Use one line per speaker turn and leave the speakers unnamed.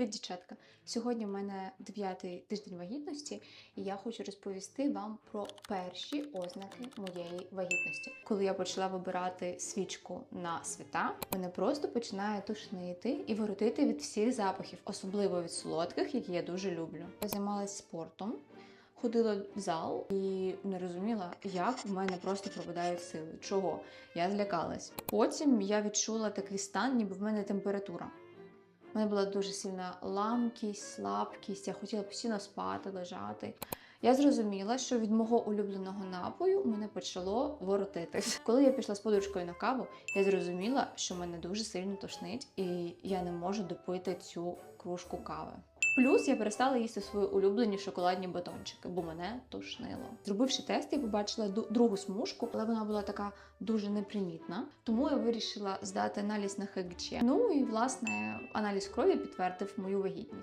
Привіт, дівчатка! Сьогодні в мене дев'ятий тиждень вагітності, і я хочу розповісти вам про перші ознаки моєї вагітності. Коли я почала вибирати свічку на свята, мене просто починає тошнити і воротити від всіх запахів, особливо від солодких, які я дуже люблю. Я займалася спортом. Ходила в зал і не розуміла, як в мене просто пропадають сили. Чого? Я злякалась. Потім я відчула такий стан, ніби в мене температура. У мене була дуже сильна ламкість, слабкість, я хотіла постійно спати, лежати. Я зрозуміла, що від мого улюбленого напою мене почало воротити. Коли я пішла з подружкою на каву, я зрозуміла, що мене дуже сильно тошнить, і я не можу допити цю кружку кави. Плюс я перестала їсти свої улюблені шоколадні батончики, бо мене тошнило. Зробивши тест, я побачила другу смужку, але вона була така дуже непримітна. Тому я вирішила здати аналіз на ХГЧ. Ну і власне аналіз крові підтвердив мою вагітність.